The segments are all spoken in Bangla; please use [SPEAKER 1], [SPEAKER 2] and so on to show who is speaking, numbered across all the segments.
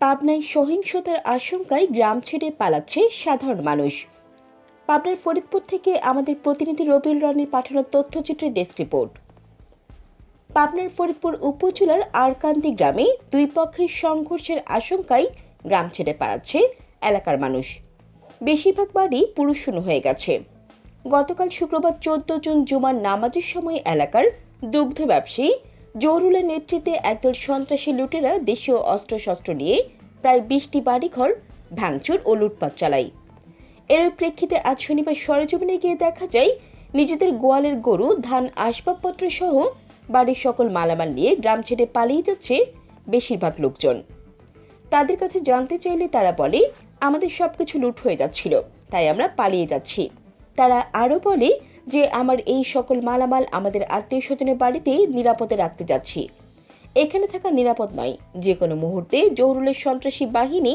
[SPEAKER 1] পাবনায় সহিংসতার আশঙ্কায় গ্রাম ছেড়ে পালাচ্ছে সাধারণ মানুষ। পাবনার ফরিদপুর থেকে আমাদের প্রতিনিধি রবিউল রানীর পাঠানো তথ্যচিত্রের ডেস্ক রিপোর্ট। পাবনার ফরিদপুর উপজেলার আরকান্দি গ্রামে দুই পক্ষের সংঘর্ষের আশঙ্কায় গ্রাম ছেড়ে পালাচ্ছে এলাকার মানুষ। বেশিরভাগ বাড়ি পুরুষশূন্য হয়ে গেছে। গতকাল শুক্রবার চোদ্দ জুন জুমার নামাজের সময় এলাকার দুগ্ধ ব্যবসায়ী জহরুলের নেতৃত্বে একদল সন্ত্রাসী লুটেরা দেশীয় অস্ত্রশস্ত্র নিয়ে প্রায় বিশটি বাড়িঘর, ভাঙচুর ও লুটপাট চালায়। এর প্রেক্ষিতে আজ শনিবার সরেজমিনে গিয়ে দেখা যায়, নিজেদের গোয়ালের গরু, ধান, আসবাবপত্র সহ বাড়ির সকল মালামাল নিয়ে গ্রাম ছেড়ে পালিয়ে যাচ্ছে বেশিরভাগ লোকজন। তাদের কাছে জানতে চাইলে তারা বলে, আমাদের সবকিছু লুট হয়ে যাচ্ছিল, তাই আমরা পালিয়ে যাচ্ছি। তারা আরও বলে যে আমার এই সকল মালামাল আমাদের আত্মীয় স্বজনের বাড়িতে নিরাপদে রাখতে যাচ্ছি। এখানে থাকা নিরাপদ নয়। যে কোনো মুহূর্তে জহরুলের সন্ত্রাসী বাহিনী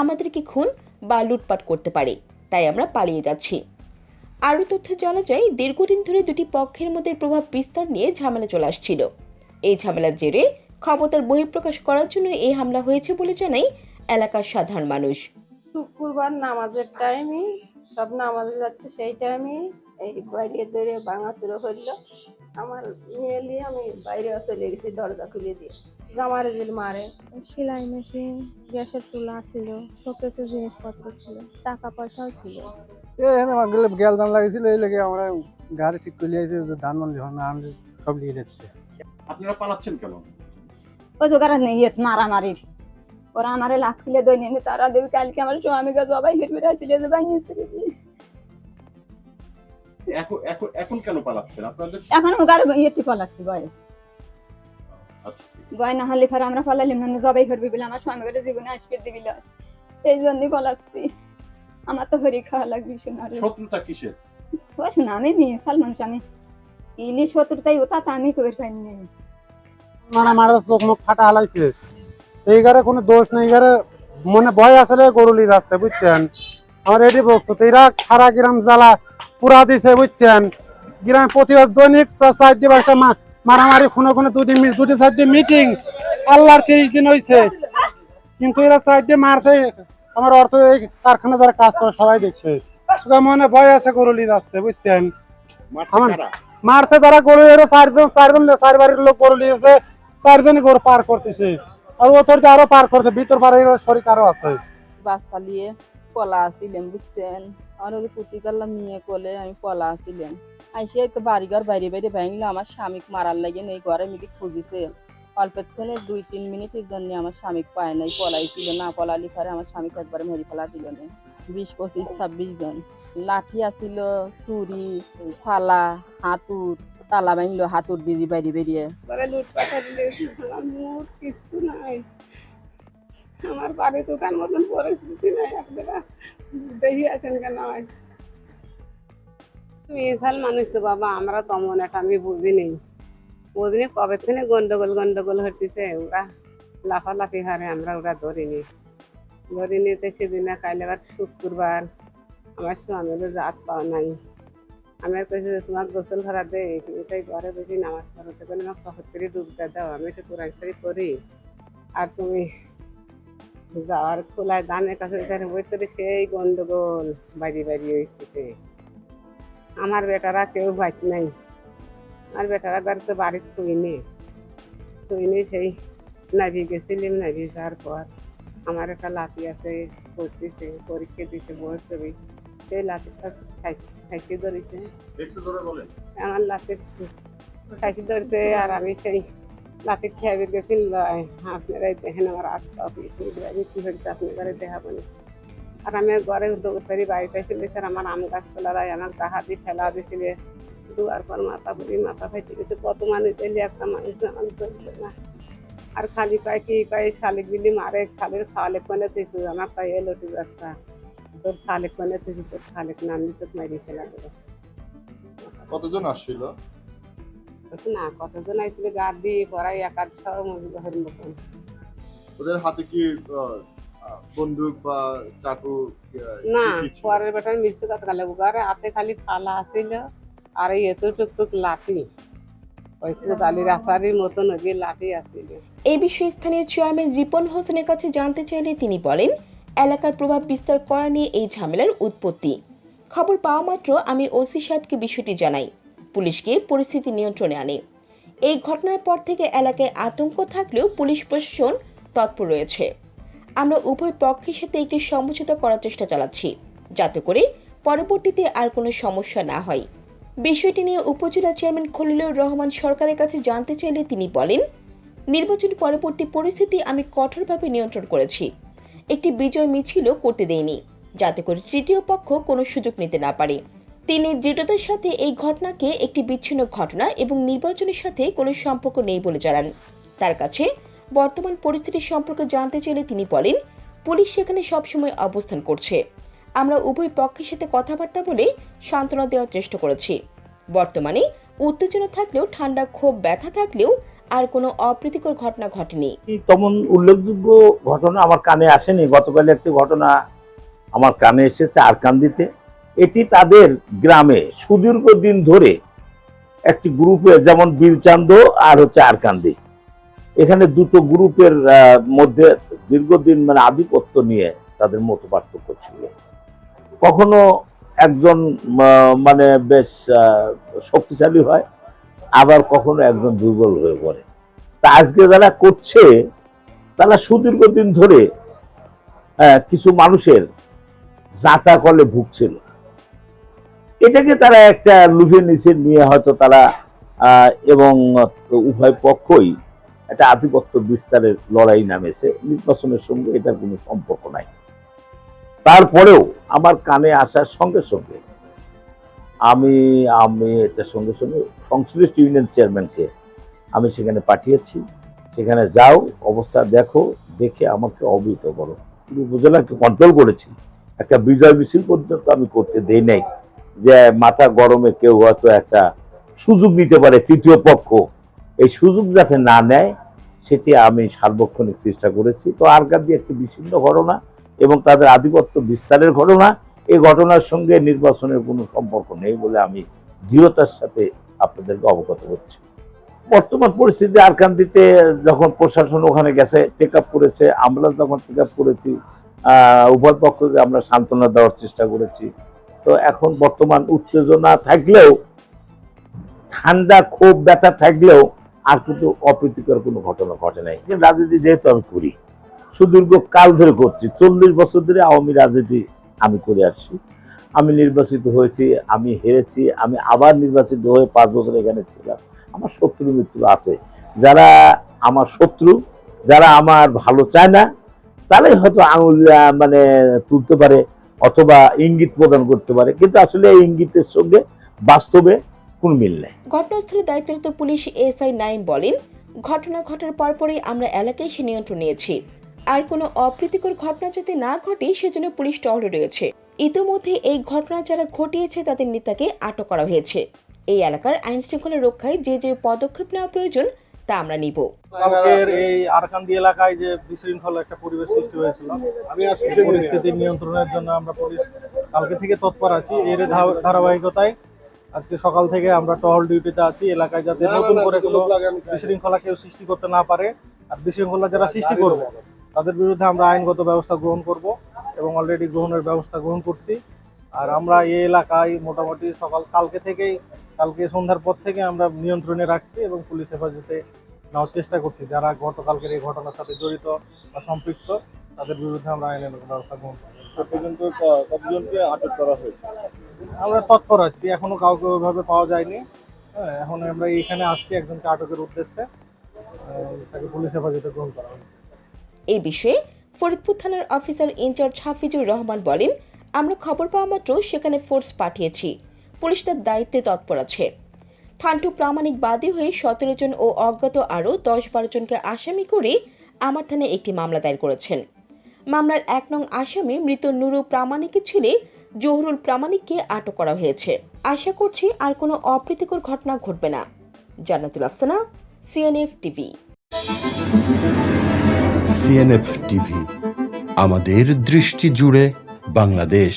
[SPEAKER 1] আমাদেরকে খুন বা লুটপাট করতে পারে, তাই আমরা পালিয়ে যাচ্ছি। আরও তথ্য জানা যায়, দীর্ঘদিন ধরে দুটি পক্ষের মধ্যে প্রভাব বিস্তার নিয়ে ঝামেলা চলে আসছিল। এই ঝামেলার জেরে ক্ষমতার বহিঃপ্রকাশ করার জন্য এই হামলা হয়েছে বলে জানাই এলাকার সাধারণ মানুষ।
[SPEAKER 2] শুক্রবার নামাজের টাইমে সব নামাজে যাচ্ছে সেই টাইমে এই বাইরে ধরে ভাঙা শুরু করল। আমার মেয়ে নিয়ে আমি বাইরে চলে গেছি দরজা খুলে দিয়ে। জামারে দিল মারে।
[SPEAKER 3] সেলাই মেশিন গ্যাসের চুলা ছিল শোকেসের জিনিসপত্র ছিল টাকা পয়সাও ছিল।
[SPEAKER 4] আমার গেলে গ্যাল দাম লাগিয়েছিল এই লেগে আমরা গাড়ি ঠিক করে লিয়েছি যে ধান মান যখন আমি সব নিয়ে যাচ্ছে।
[SPEAKER 5] আপনারা পালাচ্ছেন কেন?
[SPEAKER 6] ওই দোকানে নেই ইয়ে মারামারির ওরা আমারে লাগছিলে দই নিয়ে তারা দেবী কালকে আমার স্বামীকে জবাই হেরবে আসলে যে
[SPEAKER 5] এখন এখন এখন কেন পালাচ্ছেন? আপনাদের
[SPEAKER 6] এখন ইয়ে বয়
[SPEAKER 5] আচ্ছা,
[SPEAKER 6] না হলে ফের আমরা ফলালি মানে জবাই করবি বলে আমার স্বামী করে জীবনে আসবে দিবি এই জন্যই পলাচ্ছি। আমার তো হরি খাওয়া লাগবে শোনার
[SPEAKER 5] শত্রুতা কিসের?
[SPEAKER 6] ও শোনা আমি মেয়ে সালমান স্বামী। ইলি শত্রুতাই ওটা তো আমি পাইনি
[SPEAKER 4] মানে মারা চোখ মুখ ফাটা হালাইছে। এই গারে কোনো দোষ নেই গারে মনে ভয় আসলে গরুলি যাচ্ছে বুঝছেন? আমার এটি এরা সারা গ্রাম জ্বালা পুরা দিছে বুঝছেন? গ্রামে প্রতিবাদ দৈনিক চারটি পাঁচটা মা- মারামারি খুনে খুনে দুটি দুটি চারটি মিটিং আল্লাহর তিরিশ দিন হয়েছে কিন্তু এরা চারটি মারছে। আমার অর্থ এই কারখানা যারা কাজ করে সবাই দেখছে। মনে ভয় আছে গরুলি যাচ্ছে বুঝছেন?
[SPEAKER 5] মারছে
[SPEAKER 4] আমার-? মারতে তারা গরু এর চারজন চারজন চার বাড়ির লোক গরু নিয়েছে চারজনই গরু পার করতেছে। আর ও তোর আরও পার করতে ভিতর পারে শরীর আরও আছে।
[SPEAKER 7] বাস পালিয়ে পলা আসিলেন বুঝছেন? আমার পুটি করলাম মেয়ে কোলে আমি পলা আসিলেন আইসে তো বাড়িঘর বাইরে বাইরে ভাঙলো, আমার স্বামীক মারার লাগে এই ঘরে মিটি খুঁজিছে। অল্পক্ষণে দুই তিন মিনিটের জন্য আমার স্বামীক পায় নাই, পলাইছিল না, পলালি পরে আমার স্বামীকে একবারে মেরি ফেলা দিল না। বিশ, পঁচিশ, ছাব্বিশ জন। লাঠি আছিল, ছুরি, ফালা হাতুর তালা ভাঙলো হাতুর দিদি বাইরে বেরিয়ে।
[SPEAKER 2] আমার নাই। আমার বাড়ি দোকান মতন পরিস্থিতি নাই, আপনারা দেখি আসেন কেন?
[SPEAKER 8] মিশাল মানুষ তো বাবা, আমরা তেমন একটা, আমি বুঝি নেই বুঝিনি কবে থেকে গন্ডগোল গন্ডগোল হতেছে ওরা লাফালাফি হারে আমরা ওরা ধরিনি। ধরিনি তো সেদিনে কাইলে আবার শুক্রবার। আমার স্বামীরও জাত পাওয়া নাই। আমি কইছি যে, তোমার গোসল ভরা দে এটাই ঘরে বেশি নামাজ পড়তে গেলে আমার কখত্তরি ডুবতে দাও আমি একটু কোরআন শরীফ করি আর তুমি যাওয়ার খোলায় দানের কাছে বইতে সেই গন্ডগোল বাড়ি বাড়ি হইতেছে। আমার বেটারা কেউ বাইক নাই। আমার বেটারা বাড়িতে বাড়ির থুইনি। থুইনি সেই নাভি গেছিলাম নাভি যাওয়ার পর আমার একটা লাতি আছে পড়তেছে পরীক্ষা দিছে বই ছবি। সেই লাতিটা খাইছি ধরেছে। আমার লাতি খাইছি ধরেছে আর আমি সেই লাতি খেয়ে গেছি আপনারাই দেখেন আমার আত্মা কি হয়েছে আপনারা দেখাবো আর আমি ঘরে দৌড়ি বাড়িতে ফেলে স্যার আমার আম গাছ তোলা দেয় আমার হাতি ফেলা দিয়েছিল দুয়ার পর মাথা ভরি মাথা ফেটে গেছে কত মানুষ এলে একটা মানুষ আমার ধরছে না আর খালি কয় কি কয় শালিক বিলি মারে শালের শালেক মানে দিয়েছে আমার কয় এলো টিপ একটা তোর শালেক মানে দিয়েছে তোর শালেক নাম দিয়ে তোর মারি ফেলা দেবো
[SPEAKER 5] কতজন আসছিল
[SPEAKER 8] না কতজন আইছিল গা দিয়ে পড়াই একাদশ মজুর মতন
[SPEAKER 5] ওদের হাতে কি বন্দুক বা চাকু
[SPEAKER 8] না? পরের বেটার মিষ্টি কথা গেলে ঘরে হাতে খালি ফালা আসিল আর এই এত টুকটুক লাঠি ওই মতন ওই লাঠি আসছিল
[SPEAKER 1] এই বিষয়ে স্থানীয় চেয়ারম্যান রিপন হোসেনের কাছে জানতে চাইলে তিনি বলেন এলাকার প্রভাব বিস্তার করা নিয়ে এই ঝামেলার উৎপত্তি। খবর পাওয়া মাত্র আমি ওসি সাহেবকে বিষয়টি জানাই। পুলিশকে পরিস্থিতি নিয়ন্ত্রণে আনে। এই ঘটনার পর থেকে এলাকায় আতঙ্ক থাকলেও পুলিশ প্রশাসন তৎপর রয়েছে। আমরা উভয় পক্ষের সাথে একটি সমঝোতা করার চেষ্টা চালাচ্ছি, যাতে করে পরবর্তীতে আর কোনো সমস্যা না হয়। বিষয়টি নিয়ে উপজেলা চেয়ারম্যান খলিলুর রহমান সরকারের কাছে জানতে চাইলে তিনি বলেন, নির্বাচন পরবর্তী পরিস্থিতি আমি কঠোরভাবে নিয়ন্ত্রণ করেছি। একটি বিজয় মিছিলও করতে দেয়নি যাতে করে তৃতীয় পক্ষ কোনো সুযোগ নিতে না পারে। তিনি দৃঢ়তার সাথে এই ঘটনাকে একটি বিচ্ছিন্ন ঘটনা এবং নির্বাচনের সাথে কোনো সম্পর্ক নেই বলে জানান। তার কাছে বর্তমান পরিস্থিতি সম্পর্কে জানতে চাইলে তিনি বলেন, পুলিশ সেখানে সবসময় অবস্থান করছে। আমরা উভয় পক্ষের সাথে কথাবার্তা বলে সান্ত্বনা দেওয়ার চেষ্টা করেছি। বর্তমানে উত্তেজনা থাকলেও, ঠান্ডা, ক্ষোভ, ব্যথা থাকলেও আর কোনো অপ্রীতিকর ঘটনা ঘটেনি।
[SPEAKER 9] তেমন উল্লেখযোগ্য ঘটনা আমার কানে আসেনি। গতকাল একটি ঘটনা আমার কানে এসেছে আরকান্দিতে। এটি তাদের গ্রামে সুদীর্ঘ দিন ধরে একটি গ্রুপে, যেমন বীরচান্দ আর হচ্ছে আরকান্দি। এখানে দুটো গ্রুপের মধ্যে দীর্ঘদিন মানে আধিপত্য নিয়ে তাদের মত পার্থক্য ছিল। কখনো একজন মানে বেশ শক্তিশালী হয়, আবার কখনো একজন দুর্বল হয়ে পড়ে। তা আজকে যারা করছে, তারা সুদীর্ঘ দিন ধরে কিছু মানুষের যাতা কলে ভুগছিল। এটাকে তারা একটা লুফে নিচে নিয়ে হয়তো তারা এবং উভয় পক্ষই একটা আধিপত্য বিস্তারের লড়াই নামেছে। নির্বাচনের সঙ্গে এটার কোনো সম্পর্ক নাই। তারপরেও আমার কানে আসার সঙ্গে সঙ্গে আমি আমি এটার সঙ্গে সঙ্গে সংশ্লিষ্ট ইউনিয়ন চেয়ারম্যানকে আমি সেখানে পাঠিয়েছি। সেখানে যাও, অবস্থা দেখো, দেখে আমাকে অবহিত করো। উপজেলাকে কন্ট্রোল করেছি। একটা বিজয় মিছিল পর্যন্ত আমি করতে দেই নাই। যে মাথা গরমে কেউ হয়তো একটা সুযোগ নিতে পারে, তৃতীয় পক্ষ। এই সুযোগ যাতে না নেয়, সেটি আমি সার্বক্ষণিক চেষ্টা করেছি। তো দিয়ে একটি বিচ্ছিন্ন ঘটনা এবং তাদের আধিপত্য বিস্তারের ঘটনা এই ঘটনার সঙ্গে নির্বাচনের কোনো সম্পর্ক নেই বলে আমি দৃঢ়তার সাথে আপনাদেরকে অবগত করছি। বর্তমান পরিস্থিতি আরকান্দিতে যখন প্রশাসন ওখানে গেছে টেক আপ করেছে, আমরা যখন টেক আপ করেছি উভয় পক্ষকে আমরা সান্ত্বনা দেওয়ার চেষ্টা করেছি। তো এখন বর্তমান উত্তেজনা থাকলেও, ঠান্ডা ক্ষোভ ব্যথা থাকলেও আর কিন্তু অপ্রীতিকর কোনো ঘটনা ঘটে নাই। রাজনীতি যেহেতু আমি করি, সুদীর্ঘ কাল ধরে করছি, চল্লিশ বছর ধরে আওয়ামী রাজনীতি আমি করে আসছি। আমি নির্বাচিত হয়েছি, আমি হেরেছি, আমি আবার নির্বাচিত হয়ে পাঁচ বছর এখানে ছিলাম। আমার শত্রু মিত্র আছে। যারা আমার শত্রু, যারা আমার ভালো চায় না, তারাই হয়তো আঙুল মানে তুলতে পারে অথবা ইঙ্গিত প্রদান করতে পারে। কিন্তু আসলে এই ইঙ্গিতের সঙ্গে বাস্তবে কোন মিল নেই।
[SPEAKER 1] ঘটনাস্থলে দায়িত্বরত পুলিশ এসআই নাইম বলেন, ঘটনা ঘটার পরপরই আমরা এলাকায় সে নিয়ন্ত্রণ নিয়েছি। আর কোনো অপ্রীতিকর ঘটনা যাতে না ঘটে, সেজন্য পুলিশ টহলে রয়েছে। ইতোমধ্যে এই ঘটনা যারা ঘটিয়েছে, তাদের নেতাকে আটক করা হয়েছে। এই এলাকার আইন শৃঙ্খলা রক্ষায় যে যে পদক্ষেপ নেওয়া প্রয়োজন তা আমরা নিব।
[SPEAKER 10] কালকের এই আরকান্দি এলাকায় যে বিশৃঙ্খল একটা পরিবেশ সৃষ্টি হয়েছিল
[SPEAKER 5] আমি আসছি
[SPEAKER 10] পরিস্থিতি নিয়ন্ত্রণের জন্য আমরা পুলিশ কালকে থেকে তৎপর আছি। এর ধারাবাহিকতায় আজকে সকাল থেকে আমরা টহল ডিউটিতে আছি। এলাকায় যাতে নতুন করে কোনো বিশৃঙ্খলা কেউ সৃষ্টি করতে না পারে আর বিশৃঙ্খলা যারা সৃষ্টি করবে তাদের বিরুদ্ধে আমরা আইনগত ব্যবস্থা গ্রহণ করব এবং অলরেডি গ্রহণের ব্যবস্থা গ্রহণ করছি। আর আমরা এই এলাকায় মোটামুটি সকাল কালকে থেকেই কালকে সন্ধ্যার পর থেকে আমরা নিয়ন্ত্রণে রাখছি এবং পুলিশ হেফাজতে নেওয়ার চেষ্টা করছি। যারা গতকালকের এই ঘটনার সাথে জড়িত বা সম্পৃক্ত তাদের বিরুদ্ধে আমরা আইনের ব্যবস্থা গ্রহণ
[SPEAKER 5] পর্যন্ত কতজনকে আটক করা হয়েছে?
[SPEAKER 10] আমরা তৎপর আছি এখনও কাউকে ওইভাবে পাওয়া যায়নি। হ্যাঁ এখন আমরা এখানে আসছি একজনকে আটকের উদ্দেশ্যে। তাকে পুলিশ হেফাজতে গ্রহণ করা হয়েছে।
[SPEAKER 1] এই বিষয়ে ফরিদপুর থানার অফিসার ইনচার্জ হাফিজুর রহমান বলেন আমরা খবর পাওয়া মাত্র সেখানে ফোর্স পাঠিয়েছি। পুলিশ তার দায়িত্বে তৎপর আছে। ঠান্টু প্রামাণিক বাদী হয়ে সতেরো জন ও অজ্ঞাত আরও দশ বারো জনকে আসামি করে আমার থানায় একটি মামলা দায়ের করেছেন। মামলার এক নং আসামি মৃত নুরু প্রামাণিকের ছেলে জহুরুল প্রামাণিককে আটক করা হয়েছে। আশা করছি আর কোনো অপ্রীতিকর ঘটনা ঘটবে না। Jannatul Afsana CNF TV
[SPEAKER 11] CNF TV আমাদের দৃষ্টি জুড়ে বাংলাদেশ।